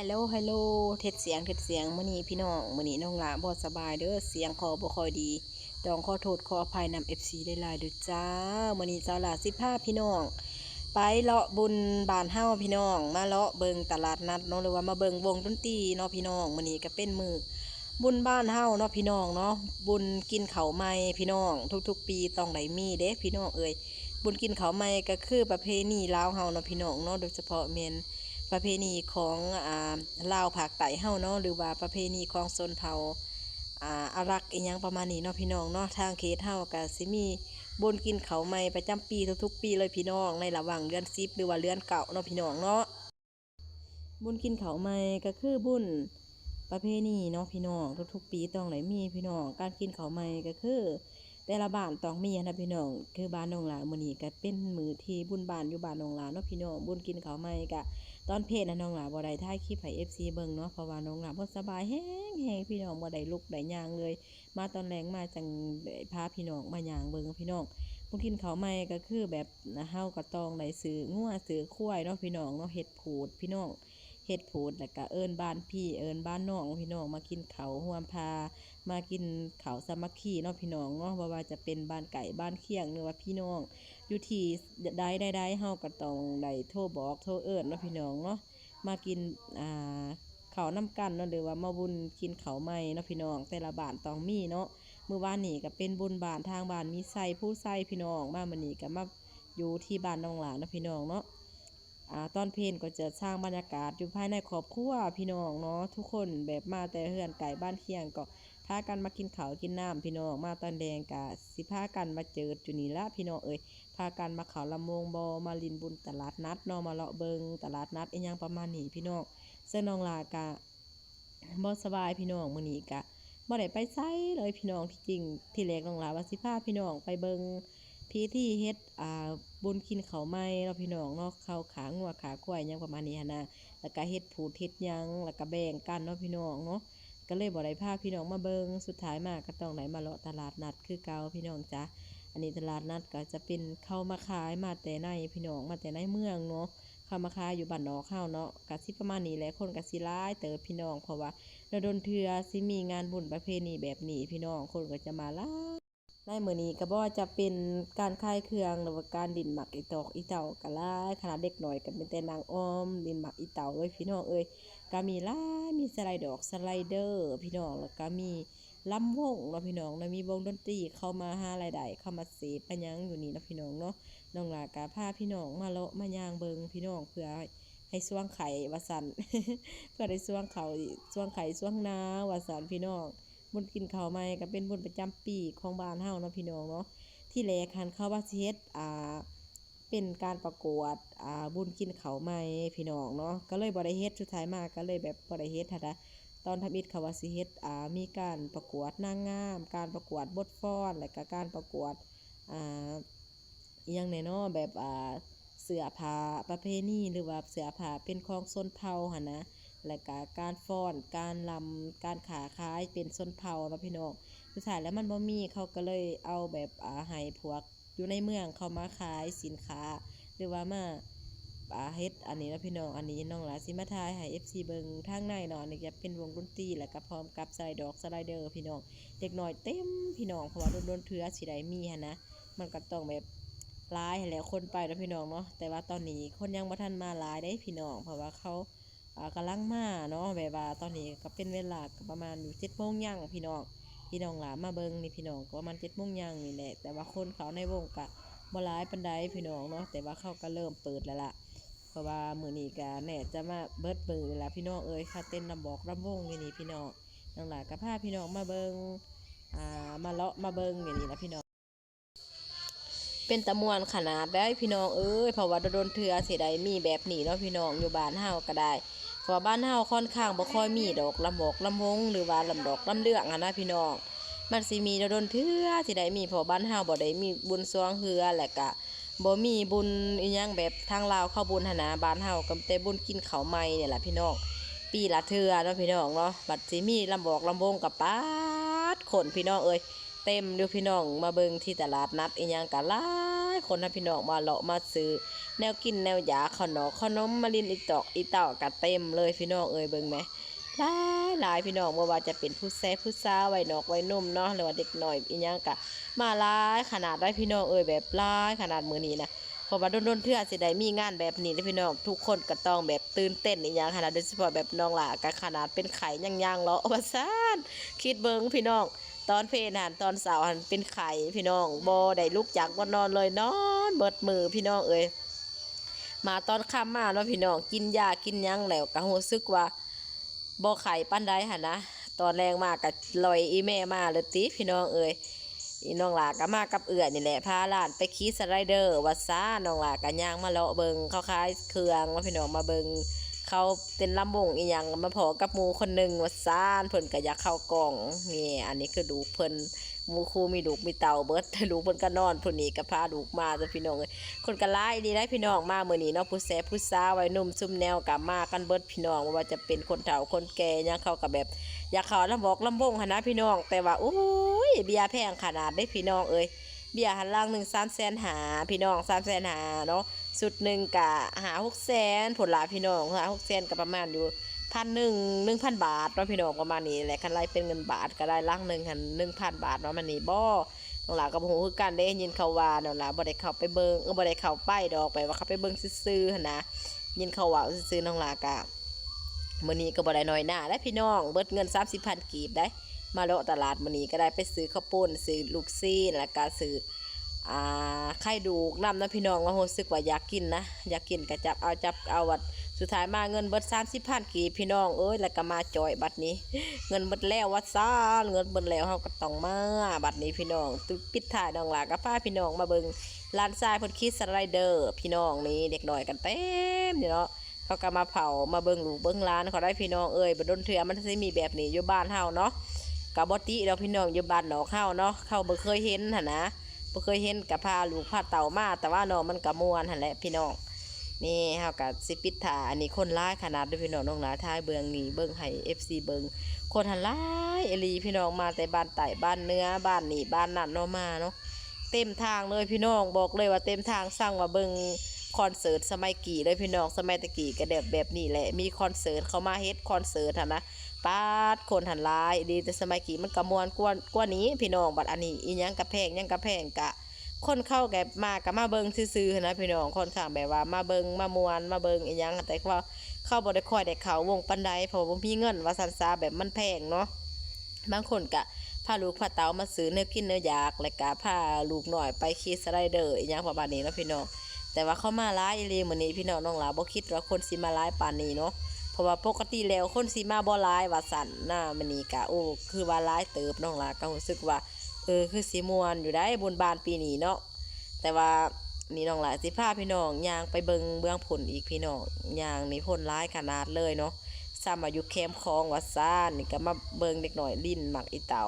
ฮัลโหลฮัลโหลเท็ดเสียงเท็ดเสียงมื้อนี้พี่น้องมื้อนี้น้องหลาบ่สบายเด้อเสียงคอบ่ค่อยดีต้องขอโทษขออภัยนำ FC ได้ลายเด้อจ้ามื้อนี้สาวลาสิพาพี่น้อง ไปเลาะบุญบ้านเฮ้าพี่น้อง มาเลาะเบิงตลาดนัดเนาะหรือว่ามาเบิงวงดนตรีเนาะพี่น้องมื้อนี้ก็เป็นมือบุญบ้านเฮ้าเนาะพี่น้องเนาะบุญกินเขาวใหม่พี่น้อง ทุกๆ ปีต้องได้มีเด้พี่น้องเอ้ยบุญกินเขาวใหม่ก็คือประเพณีลาวเฮาเนาะพี่น้องเนาะโดยเฉพาะแม่น ประเพณีของอ่าลาวภาคใต้เฮ้าเนาะหรือว่าประเพณีของชนเผ่าอ่าอารักอีหยังประมาณนี้เนาะพี่น้องเนาะทางเขตเฮ้าก็สิมีบุญกินเขาวใหม่ประจำปีทุกๆปีเลยพี่น้อง ในระหว่างเดือน10หรือว่าเดือนเก่าเนาะพี่น้องเนาะบุญกินเขาวใหม่ก็คือบุญประเพณีเนาะพี่น้องทุกๆ ปีต้องได้มีพี่น้องการกินเขาวใหม่ก็คือ แต่ละบ้านต้องมีนะพี่น้องคือบ้านน้องหลามื้อนี้ก็เป็นมื้อที่บุญบ้านอยู่บ้านน้องหลาเนาะพี่น้องบุญกินข้าวใหม่ก็ตอนเพศนะน้องหลาบ่ได้ถ่ายคลิปให้ FC เบิ่งเนาะเพราะว่าน้องหลาบ่สบายแฮงแฮงพี่น้องบ่ได้ลุกได้ย่างเลย มาตอนแรงมาจังได้พาพี่น้องมาย่างเบิ่งพี่น้องบ่กินข้าวใหม่ก็คือแบบเฮาก็ต้องได้ซื้องัวซื้อควายเนาะพี่น้องเนาะเฮ็ดผูดพี่น้องเฮ็ดผูดแล้วก็เอิ้นบ้านพี่เอิ้นบ้านน้องพี่น้องมากินเขาวร่วมพา มากินเขาสามัคคีเนาะพี่น้องเนาะบ่ว่าจะเป็นบ้านไก่บ้านเคียงหรือว่าพี่น้องอยู่ที่ใดใดๆเฮาก็ต้องได้โทรบอกโทรเอิ้นเนาะพี่น้องเนาะมากินอ่าเขาน้ำกันเนาะหรือว่ามาบุญกินเขาใหม่เนาะพี่น้องแต่ละบ้านต้องมีเนาะมื้อวานนี้ก็เป็นบุญบ้านทางบ้านมีไส้ผู้ไส้พี่น้องมามื้อนี้ก็มาอยู่ที่บ้านน้องหลานเนาะพี่น้องเนาะอ่าตอนเพลนก็จะสร้างบรรยากาศอยู่ภายในครอบครัวพี่น้องเนาะทุกคนแบบมาแต่เฮือนไก่บ้านเคียงก็ พากันมากินข้าวกินน้ำพี่น้องมาตอนแดงก็สิพากันมาเจออยู่นี่ละพี่น้องเอ้ยพากันมาเขาลำวงบอมาลินบุญตลาดนัดนาะมาเลาะเบิงตลาดนัดอีหยังประมาณนี้พี่น้องเส้นน้องลากะบ่สบายพี่น้องมื้อนี้กะบ่ได้ไปไสเลยพี่น้องที่จริงที่แรกนองลาว่าสิพาพี่น้องไปเบิงพิธีเฮ็ดอ่าบุญกินเขาวใหม่เนาพี่น้องเนาะข้าขางัวขาควายยังประมาณนี้นะแล้วก็เฮ็ดผูดเฮ็ดยังแล้วก็แบ่งกันเนาะพี่น้องเนาะ ก็เลยบ่ได้พาพี่น้องมาเบิงสุดท้ายมาก็ต้องไหนมาเลาะตลาดนัดคือเก่าพี่น้องจ้ะอันนี้ตลาดนัดก็จะเป็นเข้ามาขายมาแต่ในพี่น้องมาแต่ในเมืองเนาะเข้ามาขายอยู่บ้านนอกเข้าเนาะกสิประมาณนี้แหละคนกสิร้ายเติบพี่น้องเพราะว่าเราโดนเทือสิมีงานบุญประเพณีแบบนี้พี่น้องคนก็จะมาล่า ในมือนี้ก็บ่ว่าจะเป็นการขายเครื่องหรือว่าการดินหมักอีตอกอีเต่าก็หลายขนาดเด็กหน้อยก็เป็นแต่นางอ้อมดินหมักอีเต่าเอ้ยพี่น้องเอ้ยก็มีหลายมีสไลด์ดอกสไลเดอร์พี่น้องแล้วก็มีลำวงเนาะพี่น้องเนาะมีวงดนตรีเข้ามาหารายได้เข้ามาเสพมาหยังอยู่นี่เนาะพี่น้องเนาะน้องลากาพาพี่น้องมาเลาะมาย่างเบิงพี่น้องเพื่อให้สวงไข่วาสันเพื่อได้สวงเขาสวงไข่สวงน้าวาสันพี่น้อง บุญกินข้าวใหม่ก็เป็นบุญประจำปีของบ้านเฮาเนาะพี่น้องเนาะที่แรกคันเข้าว่าสิเฮ็ดอ่าเป็นการประกวดอ่าบุญกินข้าวใหม่พี่น้องเนาะก็เลยบ่ได้เฮ็ดสุดท้ายมาก็เลยแบบบ่ได้เฮ็ดหั้นนะตอนทำอิฐเขาว่าสิเฮ็ดอ่ามีการประกวดนางงาม การประกวดบทฟ้อนและก็การประกวดอ่าอหยังแน่เนาะแบบอ่าเสื้อผ้าประเพณีหรือว่าเสื้อผ้าเป็นของชนเผ่าหั่นนะ และก็การฟ้อน การลำการขาขายเป็นชนเผาเนาะพี่น้องสุดท้ายแล้วมันบ่มีเขาก็เลยเอาแบบอ่าให้พวกอยู่ในเมืองเขามาขายสินค้า หรือว่ามาอ่าเฮ็ดอันนี้นะพี่น้องอันนี้น้องหลาสิมาทายให้ FC เบิงทางในเนาะนี่จะเป็นวงดนตรีแล้วก็พร้อมกับสไลด์ดอกสไลเดอร์พี่น้องเด็กน้อยเต็มพี่น้องเพราะว่าโดนๆเทือสิได้มีหันนะมันก็ต้องแบบหลายแหล้วคนไปนะพี่น้องเนาะแต่ว่าตอนนี้คนยังบ่ทันมาหลายเด้พี่น้อง เพราะว่าเขา อ่ากำลังมาเนาะแบบว่าตอนนี้ก็เป็นเวลาประมาณอยู่7โมงยังพี่น้องพี่น้องหลามาเบิงนี่พี่น้องก็ประมาณ7โมงยังนี่แหละแต่ว่าคนเขาในวงก็บ่หลายปานใดพี่น้องเนาะแต่ว่าเขาก็เริ่มเปิดแล้วล่ะเพราะว่ามือนี้ก็แน่จะมาเบิดมือแล้วพี่น้องเอ้ยค่ะเต้นลำบอกลำวงอยู่นี่พี่น้องน้องหลาก็พาพี่น้องมาเบิงอ่ามาเลาะมาเบิงอย่างนี้นะพี่น้อง เป็นตะมวนขนาดได้พี่น้องเอ้ยเพราะว่าโดนเทื่อสิได้มีแบบนี้เนาะพี่น้องอยู่บ้านเฮาก็ได้เพราะบ้านเฮาค่อนข้างบ่ค่อยมีดอกลำบอกลำวงหรือว่าลำดอกลำเลืองอะนะพี่น้อง มันสิมีโดนเทื่อสิได้มีเพราะบ้านเฮาบ่ได้มีบุญสรวงเฮือแหละก็บ่มีบุญอีหยังแบบทางลาวเข้าบุญหนนาบ้านเฮาก็แต่บุญกินข้าวใหม่เนี่ยแหละพี่น้องปีละเทือเนาะพี่น้องเนาะบัดสิมีลำบอกลำวงกับป้าดคนพี่น้องเอ้ย เต็มอยู่พี่น้องมาเบิ่งที่ตลาดนัดอีหยังก็หลายคนนะพี่น้องมาเลาะมาซื้อ แนวกินแนวยาขนมขนมมาลินอีตอกอีเต่ากะเต็มเลยพี่น้องเอ้ยเบิ่งไหมหลายหลายพี่น้องบ่ว่าจะเป็นผู้แซ่ผู้สาวไว้นอกไว้นุ่มเนาะหรือว่าเด็กหน่อยอีหยังกะมาหลายขนาดได้พี่น้องเอ้ยแบบหลายขนาดมื้อนี้นะเพราะว่าโดนๆเทื่อสิได้มีงานแบบนี้เด้พี่น้องทุกคนก็ต้องแบบตื่นเต้นอีหยังขนาดโดยเฉพาะแบบน้องหลาก็ขนาดเป็นไข่ย่างๆเลาะว่าซ่านคิดเบิ่งพี่น้อง ตอนเพนหันตอนสาร์หันเป็นไข่พี่น้องบ่ได้ลุกจากบ่นอนเลยนอนเบิดมือพี่น้องเอ้ยมาตอนค่ำมาเนาะพี่น้องกินยากินยังแล้วก็รู้สึกว่าบ่ไข่ปานใดหั่นนะตอนแรงมากก็ลอยอีแม่มาเลยติพี่น้องเอ้ยอีน้องหลาก็มากับเอื่อนี่แหละพาหลานไปขี่สไลเดอร์วัดซ่าน้องหลาก็ย่างมาเลาะเบิงเขาขายเครื่องว่าพี่น้องมาเบิง เขาเต้นลำวงอีหยังมาพอกับหมูคนหนึ่งวัดซ่านเพิ่นก็อยากเข้ากล่องนี่อันนี้คือดูเพิ่นหมูคูมีดูกมีเต่าเบิดดูเพิ่นก็นอนเพิ่นนี่ก็พาดูกมาจ้ะพี่น้องเอ้ยคนก็หลายดีได้พี่น้องมามื้อนี้เนาะผู้แซ่ผู้สาววัยหนุ่มซุ่มแนวก็มากันเบิดพี่น้องบ่ว่าจะเป็นคนเฒ่าคนแก่ยังเขาก็แบบอยากเข้าลำบอกลำบงหนนะพี่น้องแต่ว่าโอ้ยเบียร์แพงขนาดได้พี่น้องเอ้ย เบียร์หันล่างหนึ่งสามแสนหาพี่น้องสามแสนหาเนาะสุดหนึ่งกะหาหกแสนผลลาพี่น้องหาหกแสนก็ประมาณอยู่พันหนึ่งหนึ่งพันบาทเนาะพี่น้องประมาณนี้แหละคันไรเป็นเงินบาทก็ได้ล่างหนึ่งหันหนึ่งพันบาทเนาะมันนี่บ่น้องหลาก็บ่ฮู้คือกันเด้ยินเขาว่าน้องหลาบ่ได้เข้าไปเบิงเออบ่ได้เข้าไปดอกไปว่าเขาไปเบิงซื่อๆหันนะยินเขาว่าซื่อๆน้องหลากะมื้อนี้ก็บ่ได้น้อยหน้าได้พี่น้องเบิดเงิน30,000กีบได้ มาเลาะตลาดมื้อนี้ก็ได้ไปซื้อข้าวปุ้นซื้อลูกซีนแล้วก็ซื้ออ่าไข่ดูกน้ำนะพี่น้องว่ารู้สึกว่าอยากกินนะอยากกินก็จับเอาจับเอาวัดสุดท้ายมาเงินเบิด30,000กีบพี่น้องเอ้ยแล้วก็มาจอยบัดนี้ เงินเบิดแล้ววัดซ่านเงินเบิดแล้วเฮาก็ต้องมาบัดนี้พี่น้องตึกปิดท้ายน้องหลาก็พาพี่น้องมาเบิ่งร้านทรายพิ่นคิดสไลเดอร์ พี่น้องนี่เด็กน้อยกันเต็มอยู่เนาะเขาก็มาเผามาเบิ่งลูกเบิ่งหล้านเขาได้พี่น้องเอ้ยบ่ดนเถื่อมันสิมีแบบนี้อยู่บ้านเฮาเนาะ กับ่ติแล้วพี่น้องอยู่บ้านหนอกเฮาเนาะเขาบ่เคยเห็นหั่นนะบ่เคยเห็นก็พาลูกพาเต่ามาแต่ว่าเนาะมันก็ม่วนหันแหละพี่น้องนี่เฮาก็สิปิดถาอันนี้คนหลายขนาดเด้วยพี่น้องน้องหลายทายเบืองนี่เบิ่งให้ FC เบิ่งคนหันหลายเอลีพี่น้องมาแต่บ้านไต่บ้านเนื้อบ้านนี่บ้านนั่นเนาะมาเนาะเต็มทางเลยพี่น้องบอกเลยว่าเต็มทางสั่งว่าเบิ่งคอนเสิร์ตสมัยกี่เลยพี่น้องสมัยตะกี้ก็แบบแบบนี้แหละมีคอนเสิร์ตเขามาเฮ็ดคอนเสิร์ตนะ ปาดคนหันลายดีแต่สมัยกี่มันก็ม่วนกว่ากว่านี้พี่น้องบัดอันนี้อีหยังกระแพงยังกระแพงกะ คนเข้าแกมาก็มาเบิงซื่อๆนะพี่น้องคนข้างแบบว่ามาเบิงมามวนมาเบิงอีหยังแต่ว่าเข้าบ่ได้ค่อยได้เขาวงปานใดเพราะว่าบ่มีเงินว่าซันซาแบบมันแพงเนาะบางคนก็พาลูกพาเต้ามาซื้อเนื้อกินเนื้อยากแล้วก็พาลูกหน่อยไปขี่สไลเดอร์อีหยังประมาณนี้นะพี่น้องแต่ว่าเขามาร้ายอีหลีมื้อนี้พี่น้องน้องหลาบ่คิดว่าคนสิมาร้ายปานนี้เนาะ เพราะว่าปกติแล้วคนสิมาบ่ร้ายว่าสันหน้ามื้อนี้ก็โอ้คือว่าร้ายเติบน้องหลาก็รู้สึกว่า เออคือสิม่วนอยู่ได้บุญบานปีนี้เนาะแต่ว่านี่น้องหลาสิพาพี่น้องยางไปเบิงเบื้องผลอีกพี่น้องยางนี่พ่นร้ายขนาดเลยเนาะซ้ำอายุแคมคองวัดซ่านนี่ก็มาเบิงเด็กหน่อยลิ้นหมักอีเตา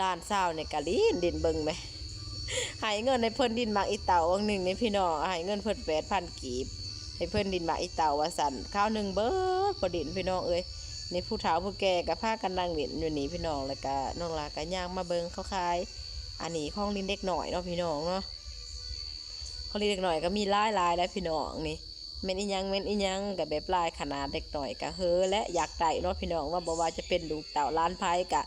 ล้านเศร้าเนี่ยก็ลิ้นดินเบิงไหมหายเงินในเพิ่นดินหมากอีเตาวังหนึ่งในพี่น้องหายเงินเพิ่นแปดพันกีบ ให้เพิ่นดินหมาอีเต่าว่าสันข้าวหนึ่งเบิดพอดินพี่น้องเอ้ยในผู้เฒ่าผู้แก่กับผ้ากันนั่งเล่นอยู่นี่พี่น้องแล้วก็น้องลาก็ย่างมาเบิงเขาขาย อันนี้ของลินเด็กหน่อยเนาะพี่น้องเนาะของลินเด็กหน่อยก็มีลายลายแล้วพี่น้องนี่เม็นอีหยังเม็นอีหยังกับแบบลายขนาดเด็กหน่อยก็เฮอและอยากได้เนาะพี่น้องว่าบ่ว่าจะเป็นลูกเต่าล้านไพ่กะ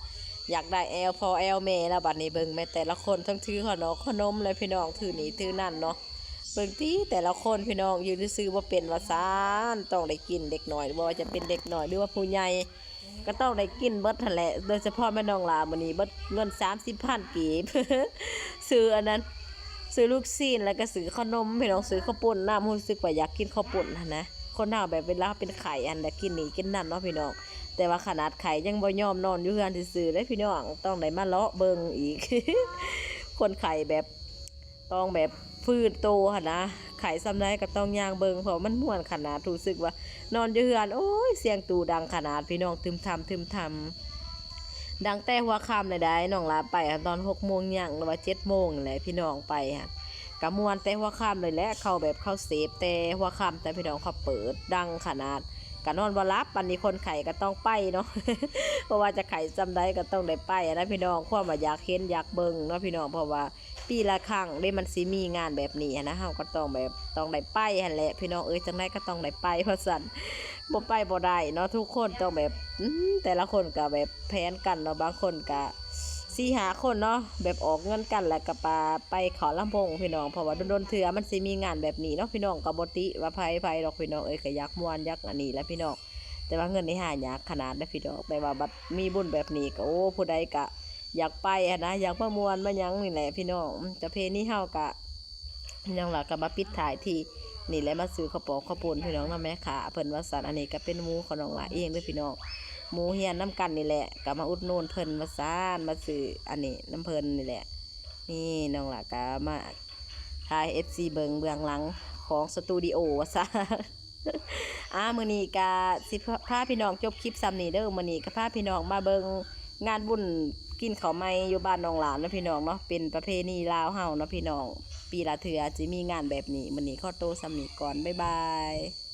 อยากได้แอลพอแอลเมแล้วบัดนี้เบิงแม่แต่ละคนทั้งถือขนมขนมเลยพี่น้องถือนี่ถือนั่นเนาะ เบิ่งที่แต่ละคนพี่น้องยืนซื้อว่าเป็นว่าซานต้องได้กินเด็กหน่อยบ่ว่าจะเป็นเด็กหน่อยหรือว่าผู้ใหญ่ก็ต้องได้กินเบิดหั่นแหละโดยเฉพาะแม่น้องลามื้อนี้เบิดเงิน30,000กีบซื้ออันนั้น ซื้อลูกซีนแล้วก็ซื้อขนมพี่น้องซื้อข้าวปุ้นน้ำรู้สึกว่าอยากกินข้าวปุ้นหั่นนะคนเฮาแบบเวลาเป็นไข่อันใดกินนี่กินนั่นเนาะพี่น้องแต่ว่าขนาดไข่ยังบ่ยอมนอนอยู่เฮือนซื่อได้พี่น้องต้องได้มาเลาะเบิงอีก คนไข่แบบต้องแบบ ฟื้นโตหั่นนะไข่ซ้ำได้ก็ต้องย่างเบิงเพราะมันม่วนขนาดรู้สึกว่า นอนอยู่เฮือนโอ้ยเสียงตูดังขนาดพี่น้องทึมทำทึมทำดังแต่หัวค่ำเลยได้น้องลาไปอะตอนหกโมงย่างหรือว่าเจ็ดโมงนี่แหละพี่น้องไปฮะกะมวนแต่หัวค่ำเลยแหละเข้าแบบเข้าเซฟแต่หัวค่ำแต่พี่น้องเขาเปิดดังขนาดกก็นอนบ่หลับปันนี้คนไข้ก็ต้องไปเนาะเพราะว่าจะไข้จำได้ก็ต้องได้ไปนะพี่น้องความว่าอยากเห็นอยากเบิ่งเนาะพี่น้องเพราะว่า ปีละครั้งได้มันสิมีงานแบบนี้นะเฮาก็ต้องแบบต้องได้ไปหั่นแหละพี่น้องเอ้ยจังไดก็ต้องได้ไปเพราะสั่นบ่ไปบ่ได้เนาะทุกคนต้องแบบแต่ละคนก็แบบแผนกันเนาะบางคนก็สี่หาคนเนาะแบบออกเงินกันแล้วก็ปาไปขอลำพงพี่น้องเพราะว่าโดนๆเถื่อมันสิมีงานแบบนี้เนาะพี่น้องก็บ่ติว่าไผไผดอกพี่น้องเอ้ยก็อยากม่วนอยากอันนี้แหละพี่น้องแต่ว่าเงินนี่หายากขนาดนะพี่ดอกแต่ว่าบัดมีบุญแบบนี้ก็โอ้ผู้ใดก็ อยากไปอะนะอยากมามวนมายังนี่แหละพี่น้องจะเพนี่เฮากะยังหลักก็มาปิดถ่ายที่นี่แหละมาซื้อข้าวปอกข้าวปุ้นพี่น้องนะแม่ค่ะเพิ่นว่าสันอันนี้ก็เป็นหมูของน้องหลาเองด้วยพี่น้องหมูเฮียนน้ำกันนี่แหละก็มาอุดนูนเพิ่นมาซานมาซื้ออันนี้น้ำเพิ่นนี่แหละ นี่น้องหลาก็มาถ่าย FC เบิงเบื้องหลังของสตูดิโอว่าซะอ่ามือนี้ก็สิพาพี่น้องจบคลิปซ้ำนี้เด้อมือนี้ก็พาพี่น้องมาเบิงงานบุญ กินข้าวใหม่อยู่บ้านน้องหลานนะพี่น้องเนาะเป็นประเพณีลาวเฮานะพี่น้อง ปีละเทื่อจะมีงานแบบนี้มันนี้ข้อโตวซ้ำนี้ก่อนบ๊ายบาย